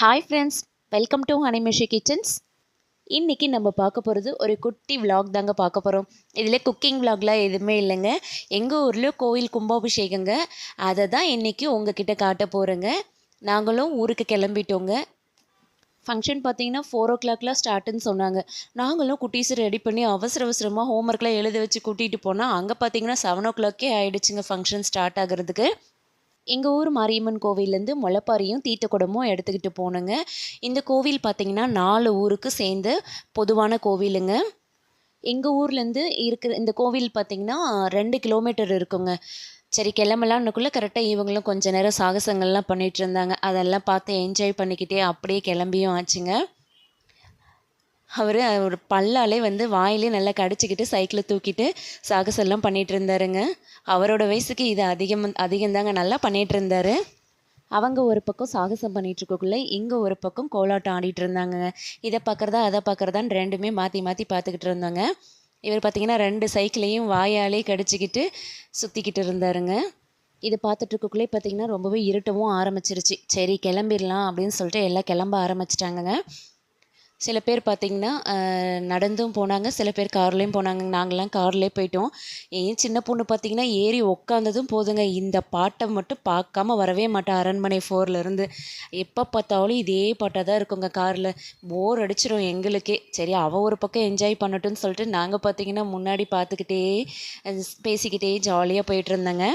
Hi friends welcome to ஹனிமிஷி kitchens இன்றைக்கி நம்ம பார்க்க போகிறது ஒரு குட்டி விலாக் தாங்க பார்க்க போகிறோம் இதில் குக்கிங் விலாக்லாம் எதுவுமே இல்லைங்க. எங்கள் ஊரில் கோவில் கும்பாபிஷேகங்க. அதை தான் இன்றைக்கி உங்ககிட்ட காட்ட போகிறேங்க நாங்களும் ஊருக்கு கிளம்பிட்டோங்க. ஃபங்க்ஷன் பார்த்தீங்கன்னா ஃபோர் ஓ கிளாக்லாம் ஸ்டார்ட்டுன்னு சொன்னாங்க. நாங்களும் குட்டீஸ் ரெடி பண்ணி அவசர அவசரமாக ஹோம்ஒர்க்லாம் எழுத வச்சு கூட்டிகிட்டு போனால் அங்கே பார்த்தீங்கன்னா செவன் ஓ கிளாக்கே ஆகிடுச்சுங்க ஃபங்க்ஷன் ஸ்டார்ட் ஆகிறதுக்கு. எங்கள் ஊர் மாரியம்மன் கோவிலேருந்து முளைப்பாரியும் தீர்த்தக்குடமும் எடுத்துக்கிட்டு போனோங்க இந்த கோவில் பார்த்திங்கன்னா நாலு ஊருக்கு சேர்ந்த பொதுவான கோவிலுங்க. எங்கள் ஊர்லேருந்து இருக்கிற இந்த கோவில் பார்த்தீங்கன்னா ரெண்டு கிலோமீட்டர் இருக்குங்க. சரி கிளம்பலான்னுக்குள்ளே கரெக்டாக இவங்களும் கொஞ்சம் நேரம் சாகசங்கள்லாம் பண்ணிகிட்டு இருந்தாங்க. அதெல்லாம் பார்த்து என்ஜாய் பண்ணிக்கிட்டே அப்படியே கிளம்பியும் ஆச்சுங்க. அவர் ஒரு பல்லாலே வந்து வாயிலே நல்லா கடிச்சிக்கிட்டு சைக்கிளை தூக்கிட்டு சாகசெல்லாம் பண்ணிகிட்டு இருந்தாருங்க அவரோட வயசுக்கு இது அதிகம் அதிகம்தாங்க. நல்லா பண்ணிகிட்டு இருந்தாரு அவங்க ஒரு பக்கம் சாகசம் பண்ணிகிட்டு இருக்கக்குள்ளே இங்கே ஒரு பக்கம் கோலாட்டம் ஆடிட்டு இருந்தாங்க இதை பார்க்குறதா அதை பார்க்குறதான்னு ரெண்டுமே மாற்றி மாற்றி பார்த்துக்கிட்டு இருந்தாங்க. இவர் பார்த்தீங்கன்னா ரெண்டு சைக்கிளையும் வாயாலே கடிச்சிக்கிட்டு சுற்றிக்கிட்டு இருந்தாருங்க. இது பார்த்துட்ருக்கக்குள்ளே பார்த்தீங்கன்னா ரொம்பவே இருட்டவும் ஆரம்பிச்சிருச்சு. சரி கிளம்பிடலாம் அப்படின்னு சொல்லிட்டு எல்லாம் கிளம்ப ஆரம்பிச்சிட்டாங்கங்க. சில பேர் பார்த்திங்கன்னா நடந்தும் போனாங்க. சில பேர் கார்லேயும் போனாங்க. நாங்களாம் கார்லேயே போயிட்டோம். ஏன் சின்ன பொண்ணு பார்த்திங்கன்னா ஏறி உக்காந்ததும் போதுங்க. இந்த பாட்டை மட்டும் பார்க்காம வரவே மாட்டேன் அரண்மனை ஃபோர்லேருந்து எப்போ பார்த்தாலும் இதே பாட்டாக தான் இருக்குங்க காரில். போர் அடிச்சிடும் எங்களுக்கே. சரி அவள் ஒரு பக்கம் என்ஜாய் பண்ணட்டும்னு சொல்லிட்டு நாங்கள் பார்த்திங்கன்னா முன்னாடி பார்த்துக்கிட்டே பேசிக்கிட்டே ஜாலியாக போயிட்டு இருந்தேங்க.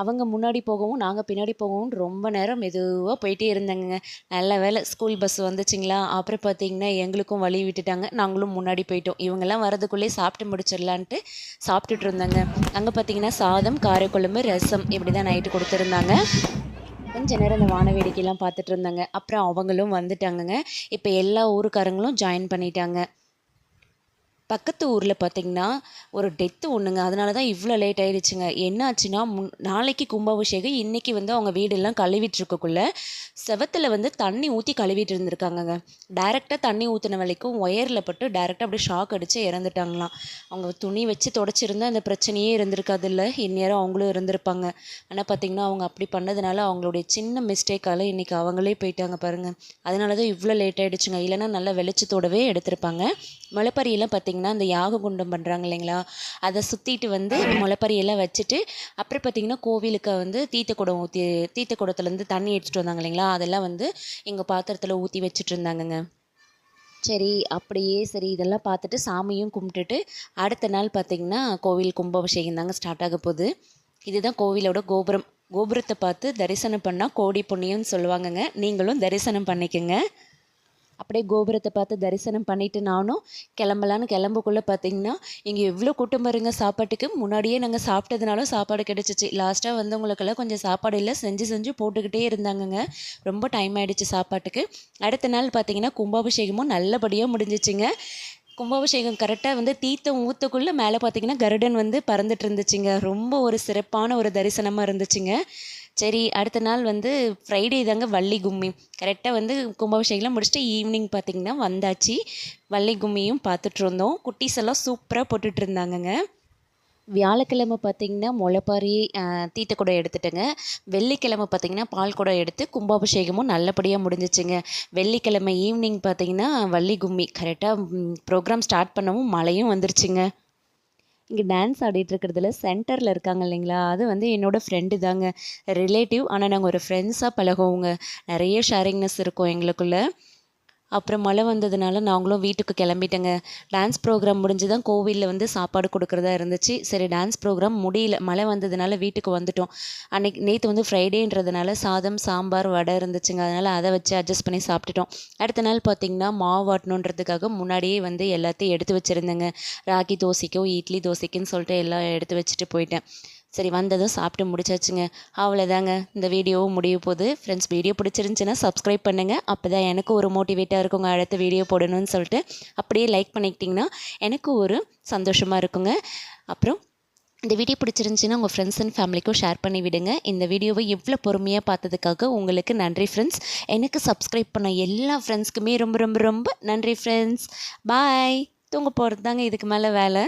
அவங்க முன்னாடி போகவும் நாங்கள் பின்னாடி போகவும் ரொம்ப நேரம் மெதுவாக போயிட்டே இருந்தேங்க. நல்ல வேலை ஸ்கூல் பஸ் வந்துச்சுங்களா? அப்புறம் பார்த்தீங்கன்னா எங்களுக்கும் வழி விட்டுட்டாங்க. நாங்களும் முன்னாடி போயிட்டோம். இவங்கெல்லாம் வரதுக்குள்ளே சாப்பிட்டு முடிச்சிடலான்ட்டு சாப்பிட்டுட்டு இருந்தாங்க. அங்கே பார்த்தீங்கன்னா சாதம் காரக்குழம்பு ரசம் இப்படி தான் நைட்டு கொடுத்துருந்தாங்க. கொஞ்ச நேரம் இந்த வான வேடிக்கைலாம் பார்த்துட்டு இருந்தாங்க. அப்புறம் அவங்களும் வந்துட்டாங்கங்க. இப்போ எல்லா ஊருக்காரங்களும் ஜாயின் பண்ணிட்டாங்க. பக்கத்து ஊரில் பார்த்தீங்கன்னா ஒரு டெத்து ஒன்றுங்க அதனால தான் இவ்வளோ லேட் ஆயிடுச்சுங்க. என்னாச்சுன்னா முன் நாளைக்கு கும்பாபிஷேகம். இன்றைக்கி வந்து அவங்க வீடெல்லாம் கழுவிட்டுருக்கக்குள்ள செவத்தில் வந்து தண்ணி ஊற்றி கழுவிட்டு இருந்திருக்காங்கங்க டைரெக்டாக தண்ணி ஊற்றின வரைக்கும் ஒயரில் பட்டு டைரெக்டாக அப்படியே ஷாக் அடித்து இறந்துட்டாங்களாம். அவங்க துணி வச்சு தொடச்சிருந்தா அந்த பிரச்சனையே இருந்திருக்காது இல்லை இந்நேரம் அவங்களும் இருந்திருப்பாங்க. ஆனால் பார்த்தீங்கன்னா அவங்க அப்படி பண்ணதுனால அவங்களுடைய சின்ன மிஸ்டேக்கால் இன்றைக்கி அவங்களே போயிட்டாங்க பாருங்கள் அதனால தான் இவ்வளோ லேட் ஆகிடுச்சுங்க இல்லைன்னா நல்லா வெளிச்சத்தோடவே எடுத்திருப்பாங்க. முளைப்பறியெல்லாம் பார்த்தீங்கன்னா அந்த யாக குண்டம் பண்ணுறாங்க இல்லைங்களா? அதை சுற்றிட்டு வந்து முளைப்பறியெல்லாம் வச்சுட்டு அப்புறம் பார்த்தீங்கன்னா கோவிலுக்கு வந்து தீர்த்த குடம் ஊற்றி தீர்த்த குடத்துலேருந்து தண்ணி எடுத்துகிட்டு வந்தாங்க இல்லைங்களா? அதெல்லாம் வந்து எங்கள் பாத்திரத்தில் ஊற்றி வச்சுட்டு இருந்தாங்கங்க. சரி அப்படியே சரி இதெல்லாம் பார்த்துட்டு சாமியும் கும்பிட்டுட்டு அடுத்த நாள் பார்த்திங்கன்னா கோவில் கும்பாபிஷேகம் தாங்க ஸ்டார்ட் ஆக போகுது. இதுதான் கோவிலோட கோபுரம். கோபுரத்தை பார்த்து தரிசனம் பண்ணால் கோடி புண்ணியம்னு சொல்லுவாங்கங்க. நீங்களும் தரிசனம் பண்ணிக்கோங்க. அப்படியே கோபுரத்தை பார்த்து தரிசனம் பண்ணிவிட்டு நானும் கிளம்பலான்னு கிளம்புக்குள்ளே பார்த்தீங்கன்னா இங்கே எவ்வளோ கூட்டம் பாருங்க சாப்பாட்டுக்கு. முன்னாடியே நாங்கள் சாப்பிட்டதுனாலும் சாப்பாடு கிடச்சிச்சு. லாஸ்ட்டாக வந்தவங்களுக்கெல்லாம் கொஞ்சம் சாப்பாடு இல்லை செஞ்சு செஞ்சு போட்டுக்கிட்டே இருந்தாங்கங்க. ரொம்ப டைம் ஆகிடுச்சு சாப்பாட்டுக்கு. அடுத்த நாள் பார்த்தீங்கன்னா கும்பாபிஷேகமும் நல்லபடியாக முடிஞ்சிச்சுங்க. கும்பாபிஷேகம் கரெக்டாக வந்து தீர்த்தம் ஊற்றக்குள்ளே மேலே பார்த்தீங்கன்னா கருடன் வந்து பறந்துட்டு இருந்துச்சுங்க. ரொம்ப ஒரு சிறப்பான ஒரு தரிசனமாக இருந்துச்சுங்க. சரி அடுத்த நாள் வந்து ஃப்ரைடே தாங்க வள்ளி கும்மி. கரெக்டாக வந்து கும்பாபிஷேகம்லாம் முடிச்சுட்டு ஈவினிங் பார்த்திங்கன்னா வந்தாச்சு. வள்ளி கும்மியும் பார்த்துட்ருந்தோம் குட்டீஸ் எல்லாம் சூப்பராக போட்டுட்டு இருந்தாங்கங்க. வியாழக்கிழமை பார்த்திங்கன்னா முளைப்பாரி தீத்த குடம் எடுத்துட்டேங்க. வெள்ளிக்கிழமை பார்த்திங்கன்னா பால் குடம் எடுத்து கும்பாபிஷேகமும் நல்லபடியாக முடிஞ்சிச்சுங்க. வெள்ளிக்கிழமை ஈவினிங் பார்த்திங்கன்னா வள்ளி கும்மி. கரெக்டாக ப்ரோக்ராம் ஸ்டார்ட் பண்ணவும் மழையும் வந்துருச்சுங்க. இங்கே டான்ஸ் ஆடிட்டு இருக்கிறதுல சென்டரில் இருக்காங்க இல்லைங்களா? அது வந்து என்னோடய ஃப்ரெண்டு தாங்க. ரிலேட்டிவ் ஆனால் நாங்கள் ஒரு ஃப்ரெண்ட்ஸாக பழகுவோங்க. நிறைய ஷேரிங்னஸ் இருக்கும் எங்களுக்குள்ளே. அப்புறம் மழை வந்ததுனால நாங்களும் வீட்டுக்கு கிளம்பிட்டேங்க. டான்ஸ் ப்ரோக்ராம் முடிஞ்சு தான் கோவிலில் வந்து சாப்பாடு கொடுக்குறதா இருந்துச்சு. சரி டான்ஸ் ப்ரோக்ராம் முடியல. மழை வந்ததுனால வீட்டுக்கு வந்துட்டோம். அன்னைக்கு நேற்று வந்து ஃப்ரைடேன்றதுனால சாதம் சாம்பார் வடை இருந்துச்சுங்க. அதனால் அதை வச்சு அட்ஜஸ்ட் பண்ணி சாப்பிட்டுட்டோம். அடுத்த நாள் பார்த்திங்கன்னா மாவு ஆட்டணுன்றதுக்காக முன்னாடியே வந்து எல்லாத்தையும் எடுத்து வச்சுருந்தேங்க. ராகி தோசைக்கும் இட்லி தோசைக்குன்னு சொல்லிட்டு எல்லாம் எடுத்து வச்சுட்டு போயிட்டேன். சரி வந்ததும் சாப்பிட்டு முடிச்சாச்சுங்க. அவ்வளோதாங்க இந்த வீடியோவும் முடிய போது ஃப்ரெண்ட்ஸ் வீடியோ பிடிச்சிருந்துச்சின்னா சப்ஸ்கிரைப் பண்ணுங்கள் அப்போ தான் எனக்கு ஒரு மோட்டிவேட்டாக இருக்குங்க. அடுத்த வீடியோ போடணும்னு சொல்லிட்டு அப்படியே லைக் பண்ணிக்கிட்டிங்கன்னா எனக்கு ஒரு சந்தோஷமாக இருக்குங்க. அப்புறம் இந்த வீடியோ பிடிச்சிருந்துச்சின்னா உங்கள் ஃப்ரெண்ட்ஸ் அண்ட் ஃபேமிலிக்கும் ஷேர் பண்ணி விடுங்க. இந்த வீடியோவை எவ்வளோ பொறுமையாக பார்த்ததுக்காக உங்களுக்கு நன்றி ஃப்ரெண்ட்ஸ் எனக்கு சப்ஸ்கிரைப் பண்ண எல்லா ஃப்ரெண்ட்ஸ்க்குமே ரொம்ப ரொம்ப ரொம்ப நன்றி ஃப்ரெண்ட்ஸ் பாய் தூங்க போகிறது தாங்க இதுக்கு மேலே வேலை.